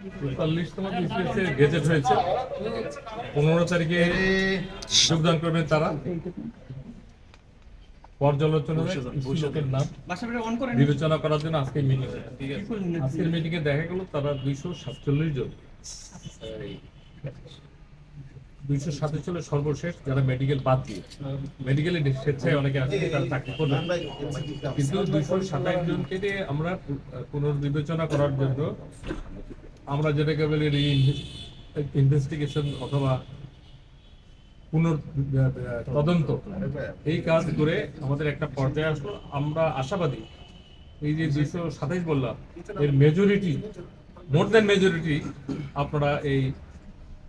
তেতাল্লিশতম BCS এর gazette হয়েছে। পনেরো তারিখে যোগদান করবেন তারা। পর্যালোচনা লোকের নাম। বিবেচনা করার জন্য আজকে মিটিং আজকের মিটিং এ দেখা গেল তারা দুইশো সাতচল্লিশ জন। দুইশো সাতচল্লিশ সর্বশেষ যারা মেডিকেল বাদ দিয়ে। মেডিকেলে স্বেচ্ছায় অনেকে আছে তারা চাকরি করবে। কিন্তু দুইশো সাতাশ জনকে আমরা পুনর্বিবেচনা করার জন্য আমরা যেটাকে বলি ইনভেস্টিগেশন অথবা পুনর তদন্ত এই কাজ করে আমাদের একটা পর্যায়ে আসলো। আমরা আশাবাদী এই যে দুইশো সাতাইশ বললাম, এর মেজরিটি মোর দ্যান মেজরিটি আপনারা এই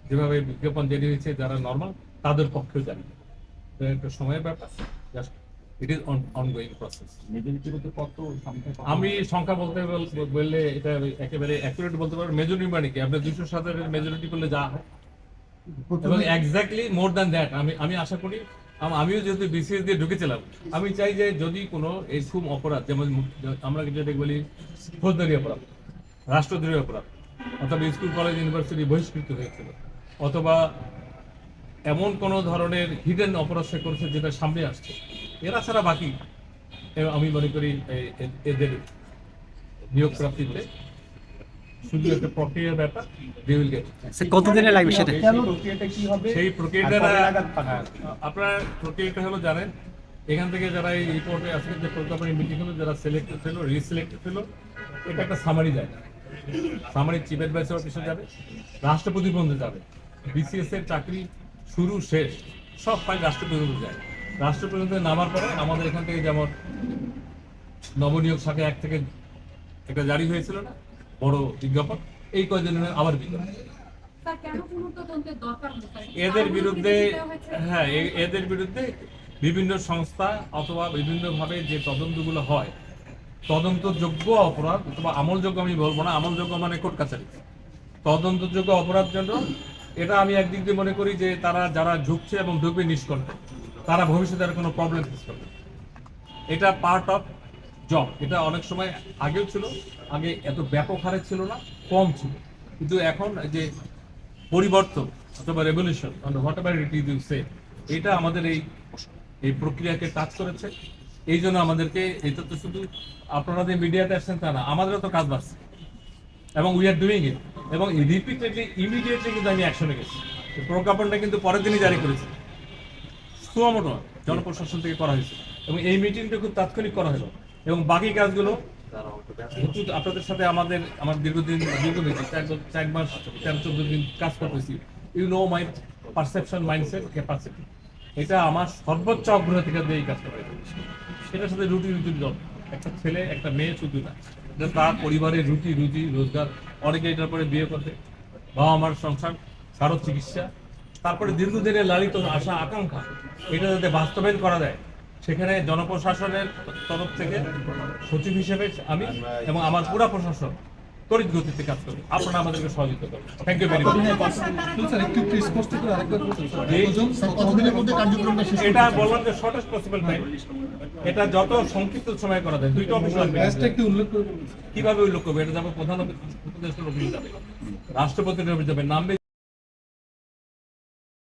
যেভাবে বিজ্ঞাপন জারি হয়েছে, যারা নর্মাল তাদের পক্ষেও জানি একটা সময়ের ব্যাপার just it is ongoing process আমি সংখ্যা বলতে বললে এটা একেবারে অ্যাকুরেট বলতে পারব। মেজরিটি মানে কি আপনি দুইশো সাতের মেজরিটি করলে যা হয়। এবং এক্স্যাক্টলি মোর দ্যান দ্যাট আমি আমি আশা করি আম- আমিও যেহেতু বিসিএস দিয়ে ঢুকেছিলাম আমি চাই যে যদি কোনো এরকম অপরাধ যেমন আমরা যেটা বলি ফৌজদারি অপরাধ রাষ্ট্রদ্রোহী অপরাধ অথবা স্কুল কলেজ ইউনিভার্সিটি বহিষ্কৃত হয়েছিল অথবা এমন কোনো ধরনের হিডেন অপরাধ সে করেছে যেটা সামনে আসছে। এরা ছাড়া বাকি আমি মনে করি এদের নিয়োগ প্রাপ্তিতে শুধু একটা প্রক্রিয়ার ব্যাপার দে উইল গেট কতদিনে লাগবে সেটা? সেই প্রক্রিয়াটা হ্যাঁ, আপনার প্রক্রিয়াটা হলো জানেন এখান থেকে যারা এই রিপোর্টে আজকে যে প্রজ্ঞাপনী মিটিং হলো যারা সিলেক্টেড ছিল রিসিলেক্টেড ছিল এটা একটা সামারি যায় সামারি চিফ অ্যাডভাইসার অফিসে যাবে রাষ্ট্রপতি পর্যন্ত যাবে বিসিএস এর চাকরি শুরু শেষ সব ফাইল পর্যন্ত যায় রাষ্ট্রপতি পর্যন্ত নামার পরে আমাদের এখান থেকে যেমন নবনিয়োগ শাখা এক থেকে একটা জারি হয়েছিল না বড় বিজ্ঞাপন এই কয়দিনের আবার বিজ্ঞাপন? এদের বিরুদ্ধে? হ্যাঁ এদের বিরুদ্ধে বিভিন্ন সংস্থা অথবা বিভিন্নভাবে যে তদন্তগুলো হয় তদন্তযোগ্য অপরাধ অথবা আমলযোগ্য আমি বলব না আমলযোগ্য মানে কোর্ট কাছারি তদন্তযোগ্য অপরাধ জন্য এটা আমি একদিক দিয়ে মনে করি যে তারা যারা ঝুঁকছে এবং ঢুকবে নিষ্কণ্ঠে তারা ভবিষ্যতে আর কোনো প্রবলেম ফেস করবে। এটা পার্ট অফ জব এটা অনেক সময় আগেও ছিল, আগে এত ব্যাপক হারে ছিল না, কম ছিল। কিন্তু এখন যে পরিবর্তন, অথবা revolution whatever it is you say এটা আমাদের এই এই প্রক্রিয়াকে টাচ করেছে। এই জন্য আমাদেরকে, এটা তো শুধু আপনারা যে মিডিয়াতে আসছেন তা না, আমাদেরও তো কাজ বাড়ছে। এবং উই আর ডুইং ইট এবং রিপিটেডলি ইমিডিয়েটলি কিন্তু আমি অ্যাকশনে গেছি। প্রজ্ঞাপনটা কিন্তু পরের দিনই জারি করেছি। সুমোটো জনপ্রশাসন থেকে করা হয়েছে। এবং এই মিটিংটা খুব তাৎক্ষণিক করা হলো। এবং বাকি কাজগুলো আপনাদের সাথে আমাদের, আমার দীর্ঘদিন দীর্ঘদিন চার মাস তেরো চোদ্দ দিন কাজ করতেছি। You know my perception mindset capacity এটা আমার সর্বোচ্চ অগ্রাধিকার দিয়ে এই কাজটা করে সেটার সাথে রুটি রুটি দল। একটা ছেলে, একটা মেয়ে শুধু না। তার পরিবারের রুটি রুটি রোজগার। অনেকে এটার পরে বিয়ে করবে বাবা আমার সংসার কারও চিকিৎসা, তারপরে দীর্ঘদিনের লালিত আশা, আকাঙ্ক্ষা, এটা যাতে বাস্তবায়ন করা যায়, সেখানে জনপ্রশাসনের তরফ থেকে সচিব হিসেবে আমি এবং আমার পুরা প্রশাসন তড়িৎ গতিতে কাজ করবে আপনারা আমাদেরকে সহযোগিতা থ্যাংক ইউ ভেরি মাচ একটু একটু স্পষ্ট করে আরেকবার বলুন স্যার জি। কতজন কতদিনের মধ্যে কার্যক্রমটা শেষ এটা বললাম যে শর্টেস্ট পসিবল টাইম এটা যত সংক্ষিপ্ত সময় করা যায় দুইটা অফিস লাগবে। ব্যাচটা একটু উল্লেখ করে কীভাবে উল্লেখ করবে? এটা যাবে প্রধান উপদেষ্টার অফিস যাবে। রাষ্ট্রপতির অফিস যাবে নামবে